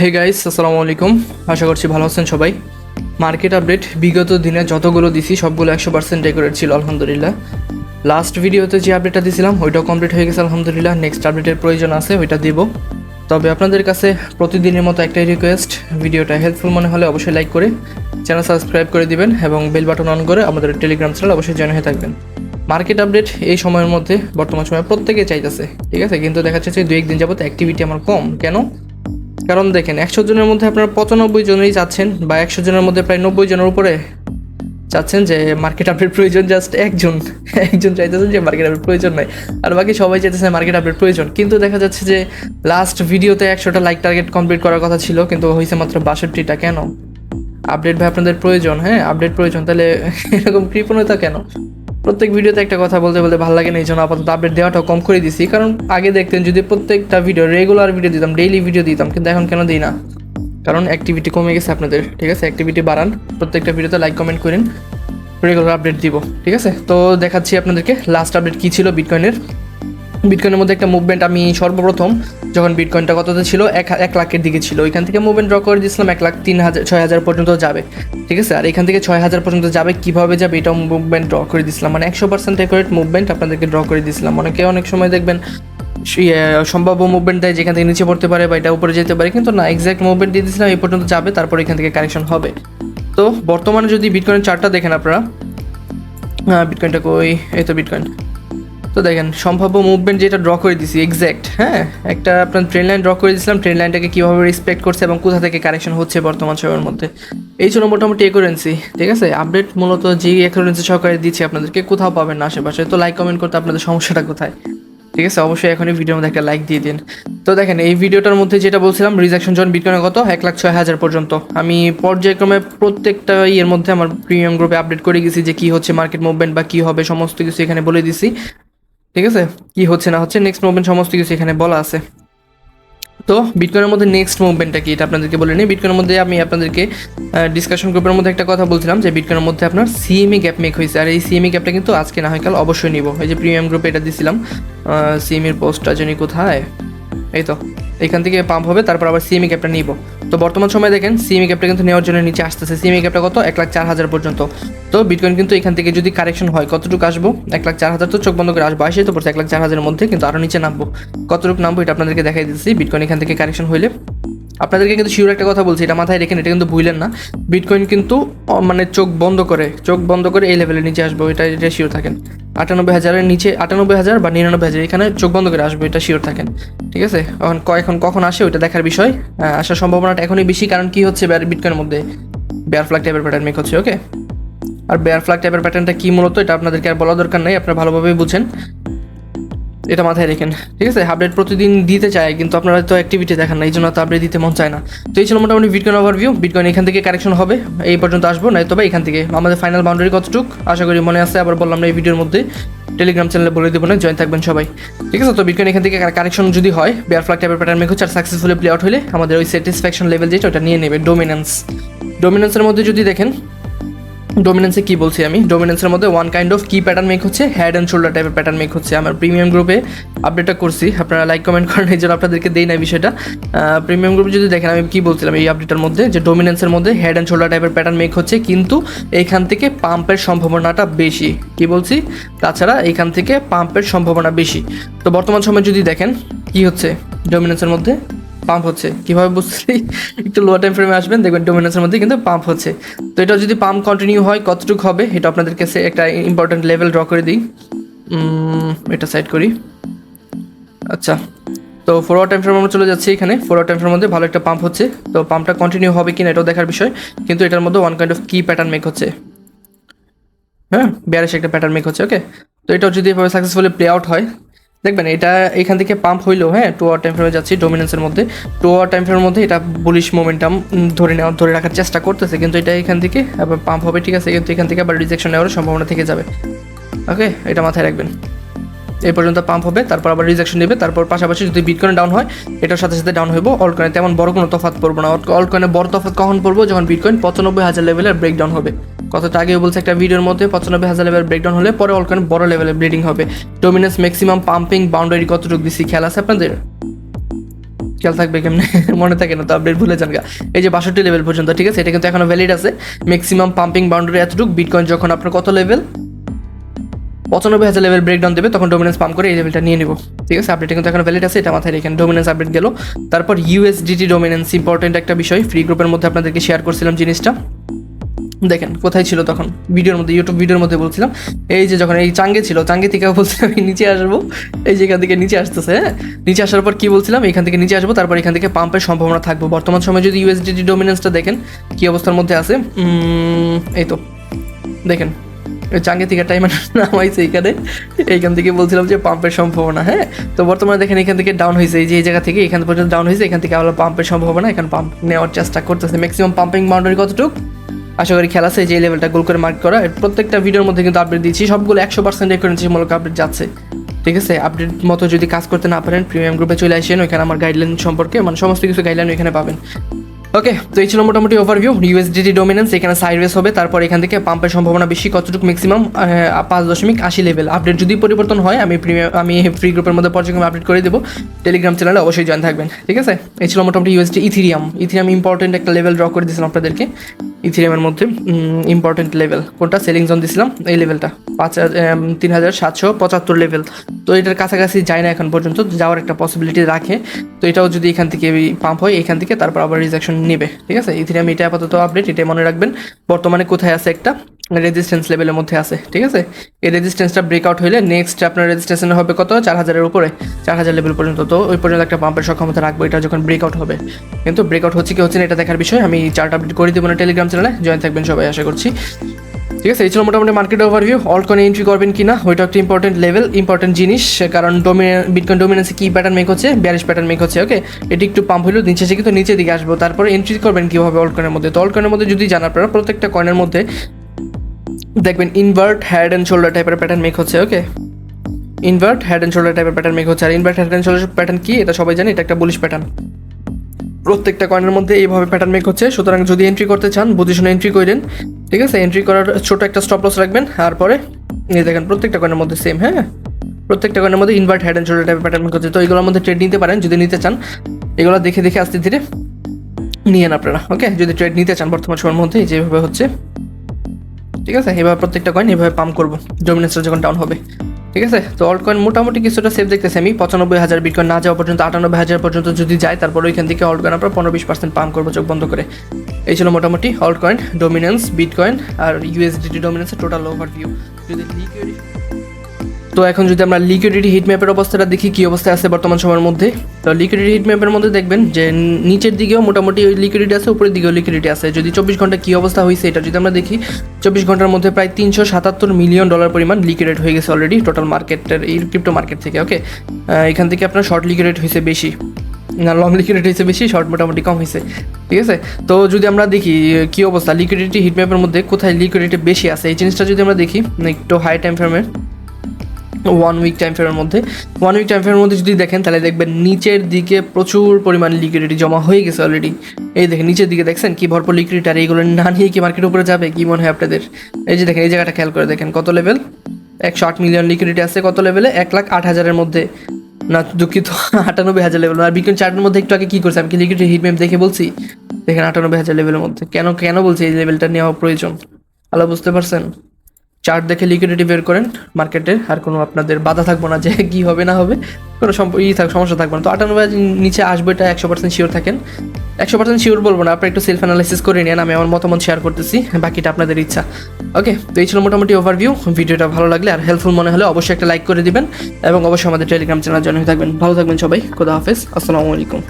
Hey guys আসসালামু আলাইকুম। আশা করছি ভালো আছেন সবাই। মার্কেট আপডেট বিগত দিনে যতগুলো দিছি, সবগুলো একশো পার্সেন্ট ডেকোরেট ছিল, আলহামদুলিল্লাহ। লাস্ট ভিডিওতে যে আপডেটটা দিছিলাম, ওইটাও কমপ্লিট হয়ে গেছে, আলহামদুলিল্লাহ। নেক্সট আপডেটের প্রয়োজন আছে, ওইটা দিব। তবে আপনাদের কাছে প্রতিদিনের মতো একটাই রিকোয়েস্ট ভিডিওটা হেল্পফুল মনে হলে অবশ্যই লাইক করে চ্যানেল সাবস্ক্রাইব করে দিবেন এবং বেল বাটন অন করে আমাদের টেলিগ্রাম চ্যানেল অবশ্যই জয়েন হয়ে থাকবেন। মার্কেট আপডেট এই সময়ের মধ্যে বর্তমান সময়ে প্রত্যেকে চাইতেছে, ঠিক আছে? কিন্তু দেখা যাচ্ছে দু একদিন যাবত অ্যাক্টিভিটি আমার কম। কেন? কারণ দেখেন, একশো জনের মধ্যে আপনারা পঁচানব্বই জনেরই চাচ্ছেন বা একশো জনের মধ্যে প্রায় নব্বই জনের উপরে চাচ্ছেন যে মার্কেট আপডেট প্রয়োজন জাস্ট একজন একজন চাইতেছেন যে মার্কেট আপডেট প্রয়োজন নাই। আর বাকি সবাই চাইতেছে মার্কেট আপডেট প্রয়োজন। কিন্তু দেখা যাচ্ছে যে লাস্ট ভিডিওতে একশোটা লাইক টার্গেট কমপ্লিট করার কথা ছিল, কিন্তু হয়েছে মাত্র বাষট্টিটা। কেন? আপডেট ভাই আপনাদের প্রয়োজন হ্যাঁ? আপডেট প্রয়োজন, তাহলে এরকম কৃপণতা কেন? প্রত্যেক ভিডিওতে একটা কথা বলতে বলতে ভালো লাগে না, এই জন্য আপাতত আপডেট দেওয়াটাও কম করে দিছি। কারণ আগে দেখতেন যদি প্রত্যেকটা ভিডিও রেগুলার ভিডিও দিতাম ডেইলি ভিডিও দিতাম, কিন্তু এখন কেন দিই না? কারণ অ্যাক্টিভিটি কমে গেছে আপনাদের, ঠিক আছে? অ্যাক্টিভিটি বাড়ান, প্রত্যেকটা ভিডিওতে লাইক কমেন্ট করেন রেগুলার আপডেট দিব, ঠিক আছে? তো দেখাচ্ছি আপনাদেরকে লাস্ট আপডেট কী ছিল বিটকয়েনের বিটকয়েনের মধ্যে একটা মুভমেন্ট আমি সর্বপ্রথম যখন বিটকয়েনটা কততে ছিল? এক এক লাখের দিকে ছিল। ওইখান থেকে মুভমেন্ট ড্র করে দিয়েছিলাম এক লাখ তিন হাজার, ছয় হাজার পর্যন্ত যাবে। ঠিক আছে? আর এখান থেকে ছয় হাজার পর্যন্ত যাবে কীভাবে যাবে এটাও মুভমেন্ট ড্র করে দিয়েছিলাম। মানে একশো পার্সেন্ট অ্যাকুরেট মুভমেন্ট আপনাদেরকে ড্র করে দিয়েছিলাম। অনেকে অনেক সময় দেখবেন সম্ভাব্য মুভমেন্ট দেয় যেখান থেকে নিচে পড়তে পারে বা এটা উপরে যেতে পারে। কিন্তু না এক্স্যাক্ট মুভমেন্ট দিয়ে দিয়েছিলাম, এই পর্যন্ত যাবে, তারপর এখান থেকে কারেকশন হবে। তো বর্তমানে যদি বিটকয়েন চার্টটা দেখেন আপনারা। বিটকয়েনটা কই? এই তো বিটকয়েন তো দেখেন, সম্ভাব্য মুভমেন্ট যেটা ড্র করে দিছি এক্স্যাক্ট হ্যাঁ? একটা আপনার ট্রেন লাইন ড্র করে দিয়েছিলাম ট্রেন লাইনটাকে কীভাবে রেসপেক্ট করছে এবং কোথা থেকে কারেকশন হচ্ছে বর্তমান সময়ের মধ্যে। এই ছিল মোটামুটি একুরেন্সি ঠিক আছে? আপডেট মূলত যে একুরেন্সি সহকারে দিচ্ছি আপনাদেরকে, কোথাও পাবেন না আশেপাশে। তো লাইক কমেন্ট করতে আপনাদের সমস্যাটা কোথায়? ঠিক আছে? অবশ্যই এখনই ভিডিওর মধ্যে একটা লাইক দিয়ে দিন। তো দেখেন, এই ভিডিওটার মধ্যে যেটা বলছিলাম রিজেকশন জন বিটকয়েন কত? এক লাখ ছয় হাজার পর্যন্ত। আমি পর্যায়ক্রমে প্রত্যেকটা ইয়ের মধ্যে আমার প্রিমিয়াম গ্রুপে আপডেট করে গেছি যে কী হচ্ছে মার্কেট মুভমেন্ট বা কী হবে, সমস্ত কিছু এখানে বলে দিছি। ঠিক আছে? কি হচ্ছে, না হচ্ছে নেক্সট মুভমেন্ট সমস্ত কিছু এখানে বলা আছে। তো বিটকয়েনের মধ্যে নেক্সট মুভমেন্টটা কি? এটা আপনাদেরকে বলে নিই। বিটকয়েনের মধ্যে আমি আপনাদেরকে ডিসকাশন গ্রুপের মধ্যে একটা কথা বলছিলাম যে বিটকয়েনের মধ্যে আপনার সিএমই গ্যাপ মেক হয়েছে। আর এই সিএমই গ্যাপটা কিন্তু আজকে না হয় কাল অবশ্যই নিব। এই যে প্রিমিয়াম গ্রুপে এটা দিছিলাম সিএমির পোস্টটা জানি কোথায়? এই তো। এখান থেকে পাম্প হবে, তারপর আবার সিএমই গ্যাপটা নিব। তো বর্তমান সময় দেখেন সিএমই গ্যাপটা কিন্তু নেওয়ার জন্য নিচে আসতেছে। সিএমই গ্যাপটা কত? এক লাখ চার হাজার পর্যন্ত। তো বিটকয়েন কিন্তু এখান থেকে যদি কারেকশন হয়, কতটুকু আসব? এক লাখ চার হাজার তো চোখ বন্ধ করে আসব। আসে তো পড়ছে এক লাখ চার হাজারের মধ্যে, কিন্তু আরও নিচে নামবো। কতটুকু নামবো এটা আপনাদেরকে দেখাই দিচ্ছি বিটকয়েন এখান থেকে কারেকশন হইলে। আপনাদেরকে কিন্তু শিওর একটা কথা বলছি, এটা মাথায় রেখেন, এটা কিন্তু ভুলেন না। বিটকয়েন কিন্তু মানে চোখ বন্ধ করে, চোখ বন্ধ করে এই লেভেলের নিচে আসব, এটা এটা শিওর থাকেন। আটানব্বই হাজারের নিচে, আটানব্বই হাজার বা নিরানব্বই হাজার, এখানে চোখ বন্ধ করে আসবে, এটা শিওর থাকেন, ঠিক আছে? এখন ক- এখন কখন আসে ওইটা দেখার বিষয়। আসার সম্ভাবনাটা এখনই বেশি, কারণ কি হচ্ছে বিটকয়েনের মধ্যে বেয়ার ফ্ল্যাগ টাইপের প্যাটার্ন মেক হচ্ছে ওকে আর বেয়ার ফ্ল্যাগ টাইপের প্যাটার্নটা কি মূলত, এটা আপনাদেরকে আর বলা দরকার নেই, আপনারা ভালোভাবেই বুঝেন। এটা মাথায় রেখেন, ঠিক আছে? আপডেট প্রতিদিন দিতে চায়, কিন্তু আপনারা তো অ্যাক্টিভিটি দেখান না, এই জন্য তো আপডেট দিতে মন চায় না। তো এই ছিল মোটামুটি বিটকয়েন ওভারভিউ বিটকয়েন এখান থেকে কারেকশন হবে, এই পর্যন্ত আসব না তবে এখান থেকে। আমাদের ফাইনাল বাউন্ডারি কতটুক? আশা করি মনে আছে, আবার বললাম না এই ভিডিওর মধ্যে। টেলিগ্রাম চ্যানেলে বলে দেবো না জয়েন থাকবেন সবাই। ঠিক আছে, তো বিটকয়েন এখান থেকে কারেকশন যদি হয় বেয়ার ফ্লাগ টাইপের প্যাটার্ন মেক হচ্ছে, আর সাকসেসফুলি প্লে আউট হলে আমাদের ওই স্যাটিসফ্যাকশন লেভেল যেটা, ওটা নিয়ে নেবে ডোমিনেন্স ডোমিনেন্সের মধ্যে যদি দেখেন ডোমিনেন্সে কি বলছি আমি? ডোমিনেন্সের মধ্যে ওয়ান কাইন্ড অফ কি প্যাটার্ন মেক হচ্ছে হেড অ্যান্ড শোল্ডার টাইপের প্যাটার্ন মেক হচ্ছে। আমার প্রিমিয়াম গ্রুপে আপডেটটা করছি। আপনারা লাইক কমেন্ট করেন এই জন্য আপনাদেরকে দেই না বিষয়টা। প্রিমিয়াম গ্রুপে যদি দেখেন, আমি কি বলছিলাম এই আপডেটের মধ্যে? যে ডোমিনেন্সের মধ্যে হেড অ্যান্ড শোল্ডার টাইপের প্যাটার্ন মেক হচ্ছে, কিন্তু এইখান থেকে পাম্পের সম্ভাবনাটা বেশি। কি বলছি? তাছাড়া এখান থেকে পাম্পের সম্ভাবনা বেশি। তো বর্তমান সময় যদি দেখেন, কি হচ্ছে ডোমিনেন্সের মধ্যে? পাম্প হচ্ছে। কীভাবে বুঝছি একটু লোয়ার টাইম ফ্রেমে আসবেন, দেখবেন ডোমিনেন্সের মধ্যে কিন্তু পাম্প হচ্ছে। তো এটা যদি পাম্প কন্টিনিউ হয়, কতটুকু হবে? এটা আপনাদের কাছে একটা ইম্পর্টেন্ট লেভেল ড্র করে দিই। এটা সাইড করি। আচ্ছা তো ফোরওয়ার্ড টাইম ফ্রেম আমরা চলে যাচ্ছি এখানে। ফোরওয়ার্ড টাইম ফ্রেমের মধ্যে ভালো একটা পাম্প হচ্ছে। তো পাম্পটা কন্টিনিউ হবে কিনা এটাও দেখার বিষয়। কিন্তু এটার মধ্যে ওয়ান কাইন্ড অফ কি প্যাটার্ন মেক হচ্ছে। হ্যাঁ বিয়ারিশ একটা প্যাটার্ন মেক হচ্ছে ওকে তো এটাও যদি এভাবে সাকসেসফুলি প্লে আউট হয় দেখবেন এটা এখান থেকে পাম্প হইল হ্যাঁ টু আওয়ার টাইম ফ্রেমে যাচ্ছি ডোমিনেন্সের মধ্যে। টু আওয়ার টাইম ফ্রেমের মধ্যে এটা বুলিশ মোমেন্টাম ধরে নেওয়া, ধরে রাখার চেষ্টা করতেছে। কিন্তু এটা এখান থেকে আবার পাম্প হবে, ঠিক আছে? কিন্তু এখান থেকে আবার রিজেকশন নেওয়ার সম্ভাবনা থেকে যাবে। ওকে? এটা মাথায় রাখবেন। এই পর্যন্ত পাম্প হবে, তারপর আবার রিজেকশন নেবে, তারপর পাশাপাশি যদি বিটকয়েন ডাউন হয়, এটার সাথে সাথে ডাউন হইব। অল কয়েনে তেমন বড় কোনো তফাৎ পড়ব না। অল কয়েনে বড় তফাৎ কখন পড়ব? যখন বিটকয়েন পঁচানব্বই হাজার লেভেলের ব্রেকডাউন হবে। কতটা আগে বলছে, একটা ভিডিওর মধ্যে পঁচানব্বই হাজার লেভেল ব্রেকডাউন হলে পরে অল কয়েন বড় লেভেলের ব্লিডিং হবে। ডোমিনেন্স ম্যাক্সিমাম পাম্পিং বাউন্ডারি কতটুকু বেশি? খেয়াল আছে আপনাদের? খেয়াল থাকবে কেমনে? মনে থাকে না, তো আপডেট ভুলে যান গা। এই যে বাষট্টি লেভেল পর্যন্ত, ঠিক আছে? এটা কিন্তু এখনও ভ্যালিড আছে। ম্যাক্সিমাম পাম্পিং বাউন্ডারি এতটুকু বিটকয়েন যখন আপনার কত লেভেল পঁচানব্বই হাজার লেভেল ব্রেকডাউন দেবে, তখন ডোমিনেন্স পাম্প করে এই লেভেলটা নিয়ে নিব। ঠিক আছে? আপডেট কিন্তু এখন ভ্যালিড আছে, এটা মাথায় রেখেন ডোমিনেন্স আপডেট গেল। তারপর ইউএসডিটি ডোমিনেন্স ইম্পর্টেন্ট একটা বিষয় ফ্রি গ্রুপের মধ্যে আপনাদেরকে শেয়ার করছিলাম জিনিসটা। দেখেন, কোথায় ছিল তখন? ভিডিওর মধ্যে ইউটিউব ভিডিওর মধ্যে বলছিলাম। এই যে যখন এই চাঙ্গে ছিল, চাঙ্গে থেকে বলছিলাম, আমি নিচে আসব। এই যে এখান থেকে নিচে আসতেছে হ্যাঁ? নিচে আসার পর কি বলছিলাম? এখান থেকে নিচে আসব, তারপর এখান থেকে পাম্পের সম্ভাবনা থাকব। বর্তমান সময়ে যদি ইউএসডিটি ডোমিনেন্সটা দেখেন, কি অবস্থার মধ্যে আছে? এই তো। দেখেন চাঙ্গে থেকে টাইম নামাইছে এইখানে এইখান থেকে বলছিলাম যে পাম্পের সম্ভাবনা হ্যাঁ? তো বর্তমানে দেখেন, এখান থেকে ডাউন হয়েছে। এই যে এই জায়গা থেকে এখান পর্যন্ত ডাউন হয়েছে, এখান থেকে আবার পাম্পের সম্ভাবনা। এখানে পাম্প নেওয়ার চেষ্টা করতেছে। ম্যাক্সিমাম পাম্পিং বাউন্ডারি কতটুকু? আশা করি খেলা আছে যে লেভেলটা গোল করে মার্ক করা প্রত্যেকটা ভিডিওর মধ্যে কিন্তু আপডেট দিচ্ছি সবগুলো একশো পার্সেন্ট রেকরেন্সিমূলক আপডেট যাচ্ছে। ঠিক আছে? আপডেট মতো যদি কাজ করতে না পারেন প্রিমিয়াম গ্রুপে চলে আসেন, ওইখানে আমার গাইডলাইন সম্পর্কে মানে সমস্ত কিছু গাইডলাইন ওইখানে পাবেন। ওকে তো এই ছিল মোটামুটি ওভারভিউ ইউএসডিটি ডোমিনেন্স এখানে সাইডওয়েজ হবে, তারপর এখান থেকে পাম্পের সম্ভাবনা বেশি, কতটুকু ম্যাক্সিমাম পাঁচ দশমিক আশি লেভেল আপডেট যদি পরিবর্তন হয়, আমি প্রিমিয়াম আমি ফ্রি গ্রুপের মধ্যে পর্যায়ক্রমে আপডেট করে দেবো। টেলিগ্রাম চ্যানেলে অবশ্যই জয়েন থাকবেন, ঠিক আছে? এই ছিল মোটামুটি ইউএসডি ইথিরিয়াম ইথিরিয়াম ইম্পর্টেন্ট একটা লেভেল ড্র করে দিয়েছিলাম আপনাদেরকে। ইথিরিয়ামের মধ্যে ইম্পর্টেন্ট লেভেল কোনটা? সেলিং জোন দিয়েছিলাম, এই লেভেলটা পাঁচ তিন হাজার সাতশো পঁচাত্তর লেভেল তো এটার কাছাকাছি যায় না এখন পর্যন্ত, যাওয়ার একটা পসিবিলিটি রাখে। তো এটাও যদি এখান থেকে পাম্প হয়, এখান থেকে তারপর আবার রিজেকশন নেবে, ঠিক আছে? ইথিরিয়াম এটা আপাতত আপডেট এটা মনে রাখবেন। বর্তমানে কোথায় আছে একটা? রেজিস্ট্যান্স লেভেলের মধ্যে আছে, ঠিক আছে? এই রেজিস্ট্যান্সটা ব্রেকআউট হলে নেক্সট আপনার রেজিস্ট্রেশন হবে কত? চার হাজারের উপরে। চার হাজার লেভেল পর্যন্ত। তো ওই পর্যন্ত একটা পাম্পের সক্ষমতা রাখব, এটা যখন ব্রেকআউট হবে। কিন্তু ব্রেকআউট হচ্ছে কি হচ্ছে না, এটা দেখার বিষয়। আমি চার্ট আপডেট করে দেবো না টেলিগ্রাম চ্যানেলে জয়েন থাকবেন সবাই, আশা করছি। ঠিক আছে, এই ছিল মোটামুটি market overview all coin entry করবেন কি না ওইটা একটা ইম্পর্টেন্ট লেভেল ইম্পর্টেন্ট জিনিস, কারণ বিটকয়েন ডোমিনেন্সে কি প্যাটার্ন মেক হচ্ছে? বিয়ারিশ প্যাটার্ন মেক হচ্ছে ওকে এটি একটু পাম্প হলেও নিচে এসে কিন্তু নিচের দিকে আসব। তারপরে এন্ট্রি করবেন কীভাবে অল কয়েনের মধ্যে? তো অল কয়েনের মধ্যে যদি জানার আপনারা, প্রত্যেকটা কয়েনের মধ্যে দেখবেন ইনভার্ট হ্যাড অ্যান্ড শোল্ডার টাইপের প্যাটার্ন মেক হচ্ছে okay invert head and shoulder টাইপের প্যাটার্ন মেক হচ্ছে। আর invert head and shoulder pattern কি? এটা সবাই জানে, এটা একটা বুলিশ প্যাটার্ন প্রত্যেকটা কয়েনের মধ্যে এইভাবে প্যাটার্ন মেক হচ্ছে। সুতরাং যদি এন্ট্রি করতে চান বুঝে এন্ট্রি করেন ঠিক আছে? এন্ট্রি করার ছোট একটা স্টপ লস রাখবেন। আর পরে এই দেখেন, প্রত্যেকটা কয়েনের মধ্যে সেম হ্যাঁ? প্রত্যেকটা কয়েনের মধ্যে ইনভার্ট হ্যাড অ্যান্ড শোল্ডার টাইপের প্যাটার্ন মেক হচ্ছে। তো এগুলোর মধ্যে ট্রেড নিতে পারেন, যদি নিতে চান। এগুলো দেখে দেখে আস্তে ধীরে নিয়েন আপনারা, ওকে? যদি ট্রেড নিতে চান বর্তমান সময়ের মধ্যে, যেভাবে হচ্ছে। ঠিক আছে? এভাবে প্রত্যেকটা কয়েন এভাবে পাম্প করব। ডোমিনেন্সটা যখন ডাউন হবে। ঠিক আছে? তো অল্ট কয়েন মোটামুটি কিছুটা সেফ দেখতেছি আমি। পঁচানব্বই হাজার বিটকয়েন না যাওয়া পর্যন্ত, আটানব্বই হাজার পর্যন্ত যদি যায়, তারপর ওইখান থেকে অল্ট কয়েন আপনার পনেরো বিশ পার্সেন্ট পাম্প করব, চোখ বন্ধ করে। এই ছিল মোটামুটি অল্ট কয়েন ডোমিনেন্স বিটকয়েন আর ইউএসডিটি ডোমিনেন্সের টোটাল ওভারভিউ যদি লিকুইড তো এখন যদি আমরা লিকুইডিটি হিট ম্যাপের অবস্থাটা দেখি, কি অবস্থায় আছে বর্তমান সময়ের মধ্যে? তো লিকুইডিটি হিট ম্যাপের মধ্যে দেখবেন যে নিচের দিকেও মোটামুটি লিকুইডিটি আছে, উপরের দিকেও লিকুইডিটি আছে। যদি চব্বিশ ঘণ্টা কি অবস্থা হয়েছে এটা যদি আমরা দেখি, চব্বিশ ঘণ্টার মধ্যে প্রায় তিনশো সাতাত্তর মিলিয়ন ডলার পরিমাণ লিকুইডেট হয়ে গেছে অলরেডি টোটাল মার্কেটের এই ক্রিপ্টো মার্কেট থেকে ওকে এখান থেকে আপনার শর্ট লিকুইডেট হয়েছে বেশি। না লং লিকুইডিটি হয়েছে বেশি শর্ট মোটামুটি কম হয়েছে, ঠিক আছে? তো যদি আমরা দেখি কি অবস্থা? লিকুইডিটি হিট ম্যাপের মধ্যে কোথায় লিকুইডিটি বেশি আছে? এই জিনিসটা যদি আমরা দেখি, একটু হাই টাইম ফ্রেমের ওয়ান উইক টাইম ফ্রেমের মধ্যে। ওয়ান উইক টাইম ফ্রেমের মধ্যে যদি দেখেন, তাহলে দেখবেন নিচের দিকে প্রচুর পরিমাণ লিকুইডিটি জমা হয়ে গেছে অলরেডি এই দেখেন, নিচের দিকে দেখছেন কি ভরপুর লিকুইডিটি আর এইগুলো না নিয়ে কি মার্কেট উপরে যাবে? কি মনে হয় আপনাদের? এই যে দেখেন, এই জায়গাটা খেয়াল করে দেখেন, কত লেভেল একশো আট মিলিয়ন লিকুইডিটি আছে কত লেভেলে এক লাখ আট হাজারের মধ্যে। না, দুঃখিত, আটানব্বই হাজার লেভেল আর বিজ্ঞান চার্টের মধ্যে একটু আগে কি করছে? আমি কি লিকুইডিটি হিট ম্যাপ দেখে বলছি? দেখেন, আটানব্বই হাজার লেভেলের মধ্যে। কেন কেন বলছি এই লেভেলটা নেওয়া প্রয়োজন? আলো বুঝতে পারছেন? চার্ট দেখে লিকুইডিটি বের করেন মার্কেটে আর কোনো আপনাদের বাধা থাকব না যে কি হবে না হবে, কোনো ই থাক, সমস্যা থাকবে না। তো আটানব্বই নিচে আসবে, এটা একশো পার্সেন্ট শিওর থাকেন। একশো পার্সেন্ট শিওর বলব না আপনি একটু সেলফ অ্যানালাইসিস করে নিন আমি আমার মতামত শেয়ার করতেছি, বাকিটা আপনাদের ইচ্ছা। ওকে তো এই ছিল মোটামুটি ওভারভিউ ভিডিওটা ভালো লাগলে আর হেল্পফুল মনে হলে অবশ্যই একটা লাইক করে দিবেন, এবং অবশ্যই আমাদের টেলিগ্রাম চ্যানেল জয়েন হয়ে থাকবেন। ভালো থাকবেন সবাই, খোদা হাফেজ, আসসালামু আলাইকুম।